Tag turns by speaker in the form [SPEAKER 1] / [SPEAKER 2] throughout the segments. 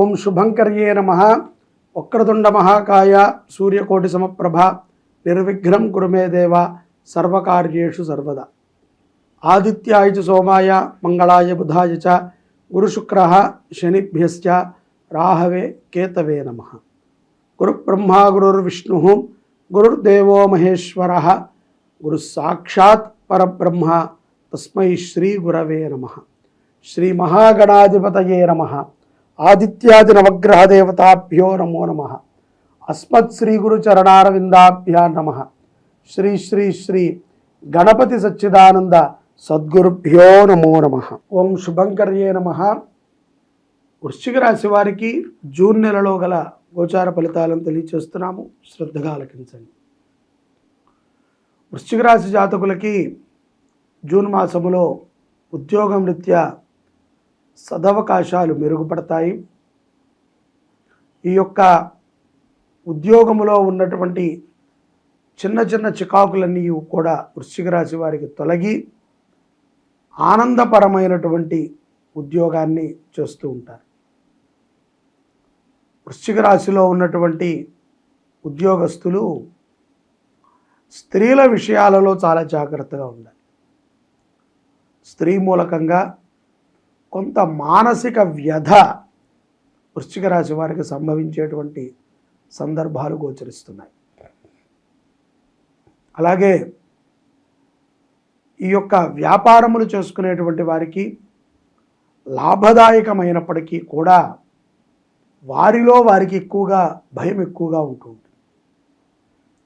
[SPEAKER 1] ఓం శుభంకర్యే నమ వక్రతుండ మహాకాయ సూర్యకోటి సమప్రభ నిర్విఘ్నం గురుమే దేవ సర్వకార్యేషు సర్వదా ఆదిత్యాయ సోమాయ మంగళాయ బుధాయ చ గురుశుక్ర శనిభ్య రాహవే కేతవే నమ గురుబ్రహ్మ గురుర్విష్ణు గురుర్దేవో మహేశ్వర గురుసాక్షాత్ పరబ్రహ్మ తస్మై శ్రీ గురవే నమ శ్రీ మహాగణాధిపతయే నమ ఆదిత్యాది నవగ్రహ దేవతాభ్యో నమో నమ అస్మత్ శ్రీ గురు చరణారవిందాభ్య నమ శ్రీ శ్రీ శ్రీ గణపతి సచ్చిదానంద సద్గురుభ్యో నమో నమ ఓం శుభంకర్యే నమ వృశ్చిక రాశి వారికి జూన్ నెలలో గల గోచార ఫలితాలను తెలియచేస్తున్నాము శ్రద్ధగా ఆలకించండి వృశ్చిక రాశి జాతకులకి జూన్ మాసములో ఉద్యోగం రీత్యా సదవకాశాలు మెరుగుపడతాయి ఈ యొక్క ఉద్యోగములో ఉన్నటువంటి చిన్న చిన్న చికాకులన్నీ కూడా వృశ్చిక రాశి వారికి తొలగి ఆనందపరమైనటువంటి ఉద్యోగాన్ని చేస్తూ ఉంటారు వృశ్చిక రాశిలో ఉన్నటువంటి ఉద్యోగస్తులు స్త్రీల విషయాలలో చాలా జాగ్రత్తగా ఉండాలి స్త్రీ మూలకంగా కొంత మానసిక వ్యధ వృశ్చిక రాశి వారికి సంభవించేటువంటి సందర్భాలు గోచరిస్తున్నాయి అలాగే ఈ యొక్క వ్యాపారములు చేసుకునేటువంటి వారికి లాభదాయకమైనప్పటికీ కూడా వారిలో వారికి ఎక్కువగా భయం ఎక్కువగా ఉంటుంది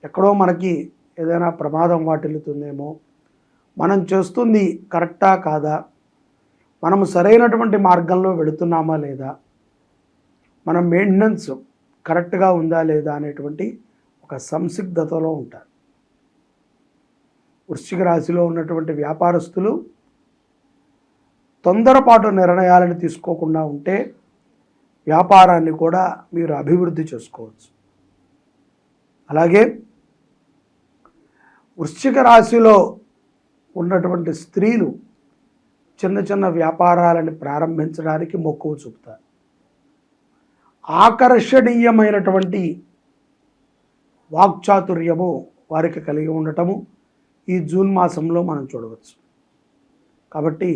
[SPEAKER 1] ఎక్కడో మనకి ఏదైనా ప్రమాదం వాటిల్లుతుందేమో మనం చేస్తుంది కరెక్టా కాదా మనము సరైనటువంటి మార్గంలో వెళుతున్నామా లేదా మన మెయింటెనెన్స్ కరెక్ట్గా ఉందా లేదా అనేటువంటి ఒక సంసిగ్ధతలో ఉంటారు వృశ్చిక రాశిలో ఉన్నటువంటి వ్యాపారస్తులు తొందరపాటు నిర్ణయాలను తీసుకోకుండా ఉంటే వ్యాపారాన్ని కూడా మీరు అభివృద్ధి చేసుకోవచ్చు అలాగే వృశ్చిక రాశిలో ఉన్నటువంటి స్త్రీలు చిన్న చిన్న వ్యాపారాలను ప్రారంభించడానికి మొక్కువ చూపుతారు ఆకర్షణీయమైనటువంటి వాక్చాతుర్యము వారికి కలిగి ఉండటము ఈ జూన్ మాసంలో మనం చూడవచ్చు కాబట్టి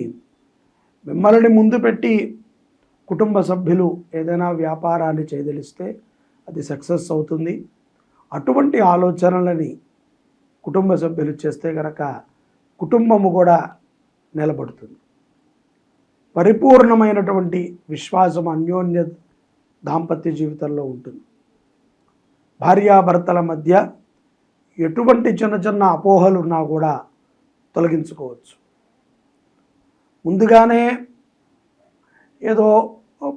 [SPEAKER 1] మిమ్మల్ని ముందు పెట్టి కుటుంబ సభ్యులు ఏదైనా వ్యాపారాన్ని చేదలిస్తే అది సక్సెస్ అవుతుంది అటువంటి ఆలోచనలని కుటుంబ సభ్యులు చేస్తే కనుక కుటుంబము కూడా నిలబడుతుంది పరిపూర్ణమైనటువంటి విశ్వాసం అన్యోన్య దాంపత్య జీవితంలో ఉంటుంది భార్యాభర్తల మధ్య ఎటువంటి చిన్న చిన్న అపోహలు ఉన్నా కూడా తొలగించుకోవచ్చు ముందుగానే ఏదో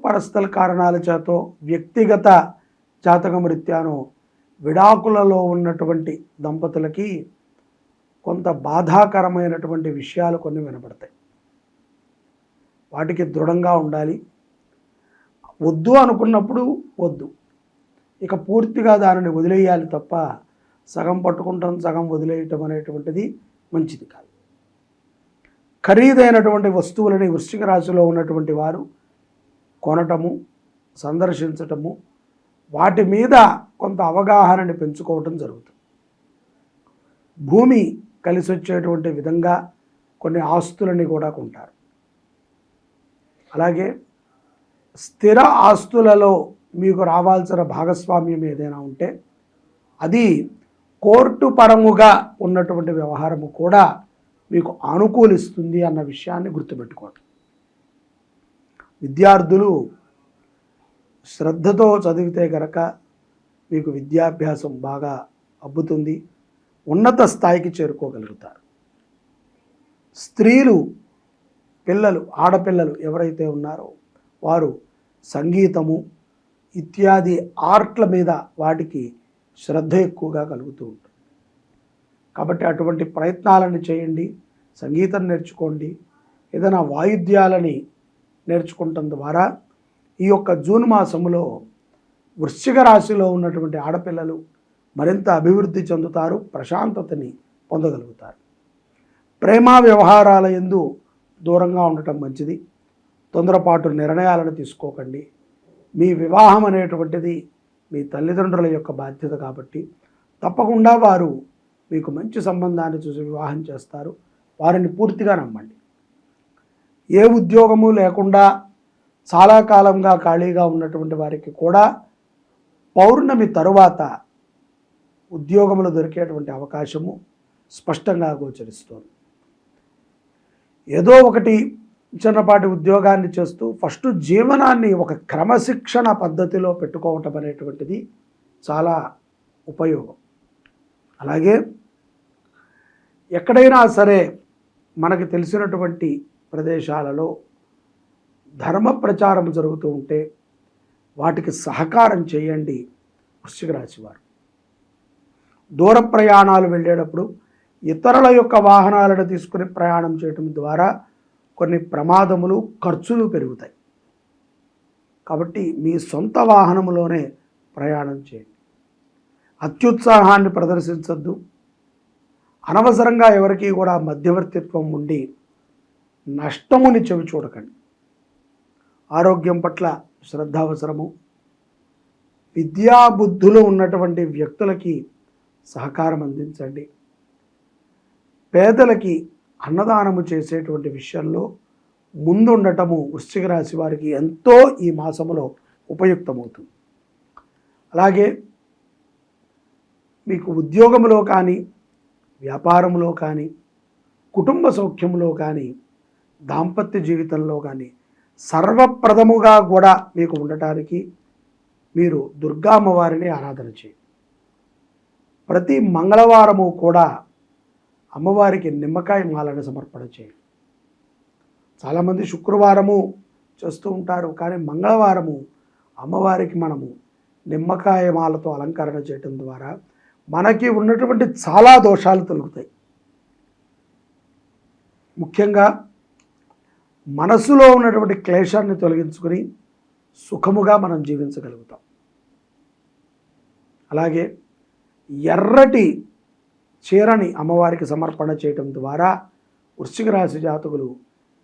[SPEAKER 1] పరస్థల కారణాల చేతో వ్యక్తిగత జాతకం రీత్యాను విడాకులలో ఉన్నటువంటి దంపతులకి కొంత బాధాకరమైనటువంటి విషయాలు కొన్ని వినపడతాయి వాటికి దృఢంగా ఉండాలి వద్దు అనుకున్నప్పుడు వద్దు ఇక పూర్తిగా దానిని వదిలేయాలి తప్ప సగం పట్టుకుంటాం సగం వదిలేయటం అనేటువంటిది మంచిది కాదు ఖరీదైనటువంటి వస్తువులని వృశ్చిక రాశిలో ఉన్నటువంటి వారు కొనటము సందర్శించటము వాటి మీద కొంత అవగాహనని పెంచుకోవటం జరుగుతుంది భూమి కలిసి వచ్చేటువంటి విధంగా కొన్ని ఆస్తులని కూడా కొంటారు అలాగే స్థిర ఆస్తులలో మీకు రావాల్సిన భాగస్వామ్యం ఏదైనా ఉంటే అది కోర్టు పరముగా ఉన్నటువంటి వ్యవహారము కూడా మీకు అనుకూలిస్తుంది అన్న విషయాన్ని గుర్తుపెట్టుకోండి విద్యార్థులు శ్రద్ధతో చదివితే గనక మీకు విద్యాభ్యాసం బాగా అబ్బుతుంది ఉన్నత స్థాయికి చేరుకోగలుగుతారు స్త్రీలు పిల్లలు ఆడపిల్లలు ఎవరైతే ఉన్నారో వారు సంగీతము ఇత్యాది ఆర్ట్ల మీద వాటికి శ్రద్ధ ఎక్కువగా కలుగుతూ ఉంటుంది కాబట్టి అటువంటి ప్రయత్నాలను చేయండి సంగీతం నేర్చుకోండి ఏదైనా వాయిద్యాలని నేర్చుకుంటం ద్వారా ఈ యొక్క జూన్ మాసంలో వృశ్చిక రాశిలో ఉన్నటువంటి ఆడపిల్లలు మరింత అభివృద్ధి చెందుతారు ప్రశాంతతని పొందగలుగుతారు ప్రేమ వ్యవహారాల ఎందు దూరంగా ఉండటం మంచిది తొందరపాటు నిర్ణయాలను తీసుకోకండి మీ వివాహం అనేటువంటిది మీ తల్లిదండ్రుల యొక్క బాధ్యత కాబట్టి తప్పకుండా వారు మీకు మంచి సంబంధాన్ని చూసి వివాహం చేస్తారు వారిని పూర్తిగా నమ్మండి ఏ ఉద్యోగము లేకుండా చాలా కాలంగా ఖాళీగా ఉన్నటువంటి వారికి కూడా పౌర్ణమి తరువాత ఉద్యోగములు దొరికేటువంటి అవకాశము స్పష్టంగా గోచరిస్తోంది ఏదో ఒకటి చిన్నపాటి ఉద్యోగాన్ని చేస్తూ ఫస్ట్ జీవనాన్ని ఒక క్రమశిక్షణ పద్ధతిలో పెట్టుకోవటం అనేటువంటిది చాలా ఉపయోగం అలాగే ఎక్కడైనా సరే మనకు తెలిసినటువంటి ప్రదేశాలలో ధర్మ ప్రచారం జరుగుతూ ఉంటే వాటికి సహకారం చేయండి వృశ్చిక రాశివారు దూర ప్రయాణాలు వెళ్ళేటప్పుడు ఇతరుల యొక్క వాహనాలను తీసుకుని ప్రయాణం చేయటం ద్వారా కొన్ని ప్రమాదములు ఖర్చులు పెరుగుతాయి కాబట్టి మీ సొంత వాహనంలోనే ప్రయాణం చేయండి అత్యుత్సాహాన్ని ప్రదర్శించద్దు అనవసరంగా ఎవరికీ కూడా మధ్యవర్తిత్వం ఉండి నష్టముని చెవి చూడకండి ఆరోగ్యం పట్ల శ్రద్ధ అవసరము విద్యాబుద్ధులు ఉన్నటువంటి వ్యక్తులకి సహకారం అందించండి పేదలకి అన్నదానము చేసేటువంటి విషయంలో ముందుండటము వృశ్చిక రాశి వారికి ఎంతో ఈ మాసంలో ఉపయుక్తమవుతుంది అలాగే మీకు ఉద్యోగంలో కానీ వ్యాపారంలో కానీ కుటుంబ సౌఖ్యంలో కానీ దాంపత్య జీవితంలో కానీ సర్వప్రథముగా కూడా మీకు ఉండటానికి మీరు దుర్గామ్మవారిని ఆరాధన చేయండి ప్రతి మంగళవారము కూడా అమ్మవారికి నిమ్మకాయ మాలను సమర్పణ చేయండి చాలామంది శుక్రవారము చేస్తూ ఉంటారు కానీ మంగళవారము అమ్మవారికి మనము నిమ్మకాయ మాలతో అలంకరణ చేయటం ద్వారా మనకి ఉన్నటువంటి చాలా దోషాలు తొలుగుతాయి ముఖ్యంగా మనసులో ఉన్నటువంటి క్లేశాన్ని తొలగించుకొని సుఖముగా మనం జీవించగలుగుతాం అలాగే ఎర్రటి చీరని అమ్మవారికి సమర్పణ చేయటం ద్వారా వృశ్చిక రాశి జాతకులు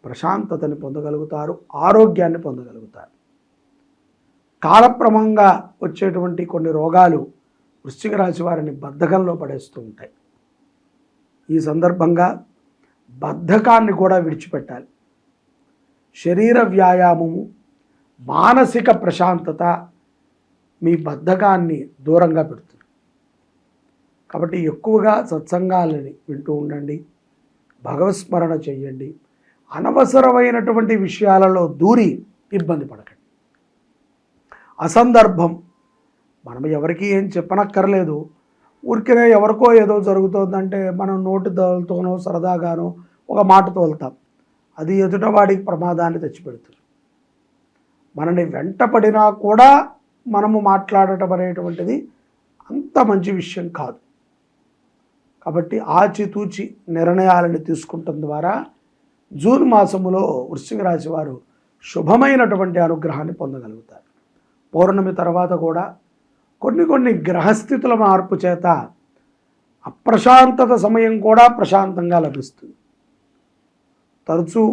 [SPEAKER 1] ప్రశాంతతని పొందగలుగుతారు ఆరోగ్యాన్ని పొందగలుగుతారు కాలక్రమంగా వచ్చేటువంటి కొన్ని రోగాలు వృశ్చిక రాశి వారిని బద్ధకంలో పడేస్తూ ఉంటాయి ఈ సందర్భంగా బద్ధకాన్ని కూడా విడిచిపెట్టాలి శరీర వ్యాయామము మానసిక ప్రశాంతత మీ బద్ధకాన్ని దూరంగా పెడుతుంది కాబట్టి ఎక్కువగా సత్సంగాలని వింటూ ఉండండి భగవస్మరణ చెయ్యండి అనవసరమైనటువంటి విషయాలలో దూరి ఇబ్బంది పడకండి అసందర్భం మనం ఎవరికి ఏం చెప్పనక్కర్లేదు ఊరికే ఎవరికో ఏదో జరుగుతుందంటే మనం నోటి తోలతోనో సరదాగానో ఒక మాట తోలుతాం అది ఎదుటవాడికి ప్రమాదాన్ని తెచ్చిపెడుతుంది మనని వెంటపడినా కూడా మనము మాట్లాడటం అనేటువంటిది అంత మంచి విషయం కాదు కాబట్టి ఆచితూచి నిర్ణయాలను తీసుకుంటం ద్వారా జూన్ మాసములో వృశ్చిక రాశి వారు శుభమైనటువంటి అనుగ్రహాన్ని పొందగలుగుతారు పౌర్ణమి తర్వాత కూడా కొన్ని కొన్ని గ్రహస్థితుల మార్పు చేత అప్రశాంతత సమయం కూడా ప్రశాంతంగా లభిస్తుంది తరచూ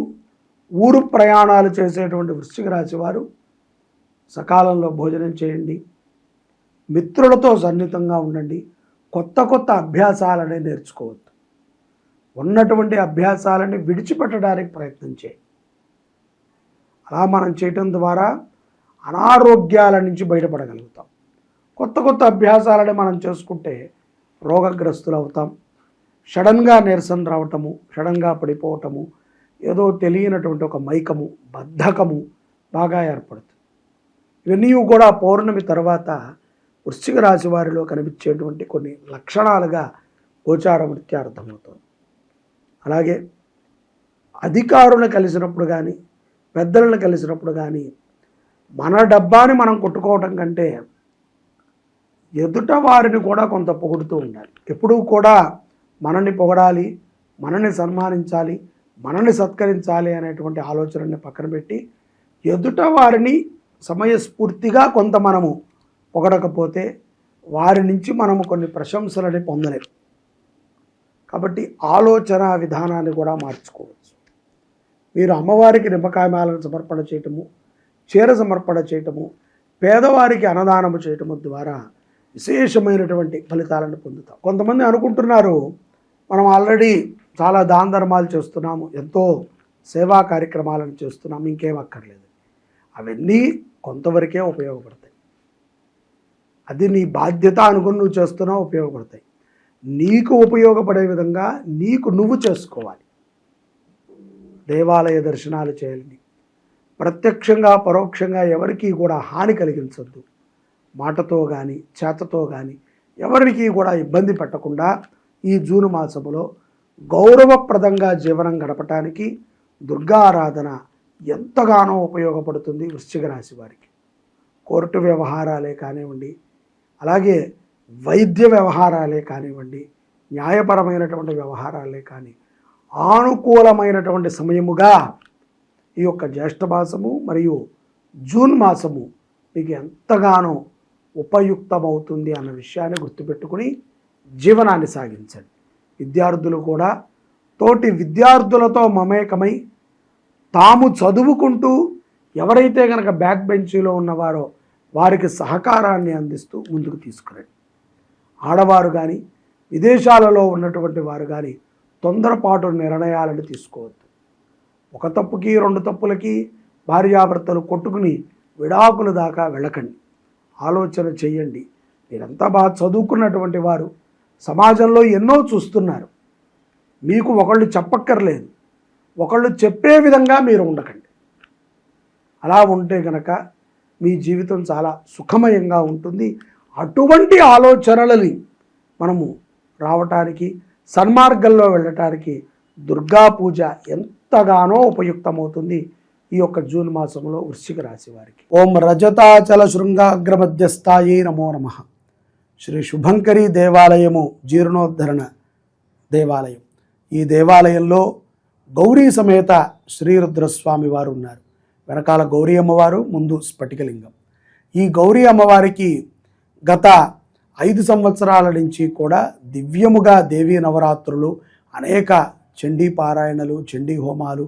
[SPEAKER 1] ఊరు ప్రయాణాలు చేసేటువంటి వృశ్చిక రాశి వారు సకాలంలో భోజనం చేయండి మిత్రులతో సన్నిహితంగా ఉండండి కొత్త కొత్త అభ్యాసాలనే నేర్చుకోవద్దు ఉన్నటువంటి అభ్యాసాలని విడిచిపెట్టడానికి ప్రయత్నం చేయి అలా మనం చేయటం ద్వారా అనారోగ్యాల నుంచి బయటపడగలుగుతాం కొత్త కొత్త అభ్యాసాలని మనం చేసుకుంటే రోగగ్రస్తులు అవుతాం షడన్గా నిరసన రావటము షడన్గా పడిపోవటము ఏదో తెలియనటువంటి ఒక మైకము బద్ధకము బాగా ఏర్పడుతుంది ఇవన్నీ కూడా పౌర్ణమి తర్వాత వృశ్చిక రాశి వారిలో కనిపించేటువంటి కొన్ని లక్షణాలుగా గోచారమృత్య అర్థమవుతుంది అలాగే అధికారులను కలిసినప్పుడు కానీ పెద్దలను కలిసినప్పుడు కానీ మన డబ్బాని మనం కొట్టుకోవటం కంటే ఎదుట వారిని కూడా కొంత పొగుడుతూ ఉండాలి ఎప్పుడూ కూడా మనల్ని పొగడాలి మనల్ని సన్మానించాలి మనల్ని సత్కరించాలి అనేటువంటి ఆలోచనని పక్కన పెట్టి ఎదుట వారిని సమయస్ఫూర్తిగా కొంత మనము పొగడకపోతే వారి నుంచి మనము కొన్ని ప్రశంసలని పొందలేము కాబట్టి ఆలోచన విధానాన్ని కూడా మార్చుకోవచ్చు మీరు అమ్మవారికి నిమ్మకాయమాలను సమర్పణ చేయటము చీర సమర్పణ చేయటము పేదవారికి అన్నదానము చేయటము ద్వారా విశేషమైనటువంటి ఫలితాలను పొందుతాం కొంతమంది అనుకుంటున్నారు మనం ఆల్రెడీ చాలా దాన ధర్మాలు చేస్తున్నాము ఎంతో సేవా కార్యక్రమాలను చేస్తున్నాము ఇంకేం అక్కర్లేదు అవన్నీ కొంతవరకే ఉపయోగపడతాయి అది నీ బాధ్యత అనుకుని నువ్వు చేస్తున్నావు ఉపయోగపడతాయి నీకు ఉపయోగపడే విధంగా నీకు నువ్వు చేసుకోవాలి దేవాలయ దర్శనాలు చేయాలని ప్రత్యక్షంగా పరోక్షంగా ఎవరికీ కూడా హాని కలిగించద్దు మాటతో కానీ చేతతో కానీ ఎవరికి కూడా ఇబ్బంది పెట్టకుండా ఈ జూన్ మాసములో గౌరవప్రదంగా జీవనం గడపటానికి దుర్గారాధన ఎంతగానో ఉపయోగపడుతుంది వృశ్చిక రాశి వారికి కోర్టు వ్యవహారాలే కానివ్వండి అలాగే వైద్య వ్యవహారాలే కానివ్వండి న్యాయపరమైనటువంటి వ్యవహారాలే కానీ ఆనుకూలమైనటువంటి సమయముగా ఈ యొక్క జ్యేష్ఠ మాసము మరియు జూన్ మాసము మీకు ఎంతగానో ఉపయుక్తమవుతుంది అన్న విషయాన్ని గుర్తుపెట్టుకుని జీవనాన్ని సాగించండి విద్యార్థులు కూడా తోటి విద్యార్థులతో మమేకమై తాము చదువుకుంటూ ఎవరైతే కనుక బ్యాక్ బెంచీలో ఉన్నవారో వారికి సహకారాన్ని అందిస్తూ ముందుకు తీసుకురండి ఆడవారు కానీ విదేశాలలో ఉన్నటువంటి వారు కానీ తొందరపాటు నిర్ణయాలను తీసుకోవద్దు ఒక తప్పుకి రెండు తప్పులకి భార్యాభర్తలు కొట్టుకుని విడాకుల దాకా వెళ్ళకండి ఆలోచన చేయండి మీరంతా బాగా చదువుకున్నటువంటి వారు సమాజంలో ఎన్నో చూస్తున్నారు మీకు ఒకళ్ళు చెప్పక్కర్లేదు ఒకళ్ళు చెప్పే విధంగా మీరు ఉండకండి అలా ఉంటే గనక మీ జీవితం చాలా సుఖమయంగా ఉంటుంది అటువంటి ఆలోచనలని మనము రావటానికి సన్మార్గంలో వెళ్ళటానికి దుర్గా పూజ ఎంతగానో ఉపయుక్తమవుతుంది ఈ యొక్క జూన్ మాసంలో వృశ్చిక రాశి వారికి ఓం రజతాచల శృంగాగ్ర మధ్యస్థాయి నమో నమ శ్రీ శుభంకరి దేవాలయము జీర్ణోద్ధరణ దేవాలయం ఈ దేవాలయంలో గౌరీ సమేత శ్రీరుద్రస్వామి వారు ఉన్నారు వెనకాల గౌరీ అమ్మవారు ముందు స్ఫటికలింగం ఈ గౌరీ అమ్మవారికి గత ఐదు సంవత్సరాల నుంచి కూడా దివ్యముగా దేవీ నవరాత్రులు అనేక చండీ పారాయణలు చండీ హోమాలు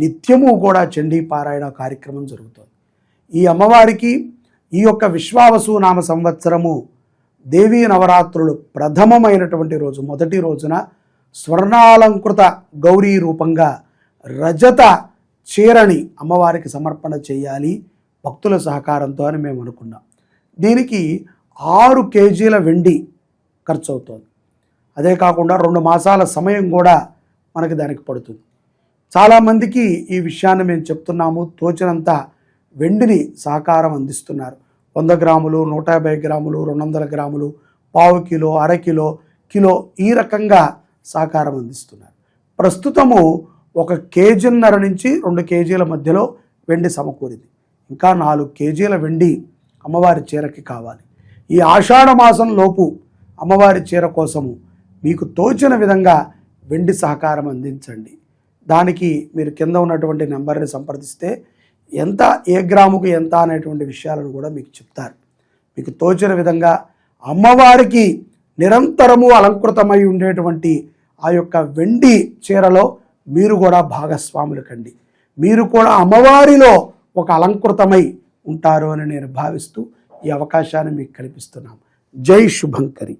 [SPEAKER 1] నిత్యము కూడా చండీ పారాయణ కార్యక్రమం జరుగుతుంది ఈ అమ్మవారికి ఈ యొక్క విశ్వావసు నామ సంవత్సరము దేవీ నవరాత్రులు ప్రథమమైనటువంటి రోజు మొదటి రోజున స్వర్ణాలంకృత గౌరీ రూపంగా రజత చీరని అమ్మవారికి సమర్పణ చేయాలి భక్తుల సహకారంతో అని మేము అనుకున్నాం దీనికి ఆరు కేజీల వెండి ఖర్చు అవుతుంది అదే కాకుండా రెండు మాసాల సమయం కూడా మనకి దానికి పడుతుంది చాలామందికి ఈ విషయాన్ని మేము చెప్తున్నాము తోచినంత వెండిని సహకారం అందిస్తున్నారు వంద గ్రాములు నూట యాభై గ్రాములు రెండు వందల గ్రాములు పావు కిలో అర కిలో కిలో ఈ రకంగా సహకారం అందిస్తున్నారు ప్రస్తుతము ఒక కేజీన్నర నుంచి రెండు కేజీల మధ్యలో వెండి సమకూరింది ఇంకా నాలుగు కేజీల వెండి అమ్మవారి చీరకి కావాలి ఈ ఆషాఢ మాసంలోపు అమ్మవారి చీర కోసము మీకు తోచిన విధంగా వెండి సహకారం అందించండి దానికి మీరు కింద ఉన్నటువంటి నెంబర్ని సంప్రదిస్తే ఎంత ఏ గ్రాముకు ఎంత అనేటువంటి విషయాలను కూడా మీకు చెప్తారు మీకు తోచిన విధంగా అమ్మవారికి నిరంతరము అలంకృతమై ఉండేటువంటి ఆ యొక్క వెండి చీరలో మీరు కూడా భాగస్వాములు కండి మీరు కూడా అమ్మవారిలో ఒక అలంకృతమై ఉంటారు అని నేను భావిస్తూ ఈ అవకాశాన్ని మీకు కల్పిస్తున్నాం జై శుభంకరి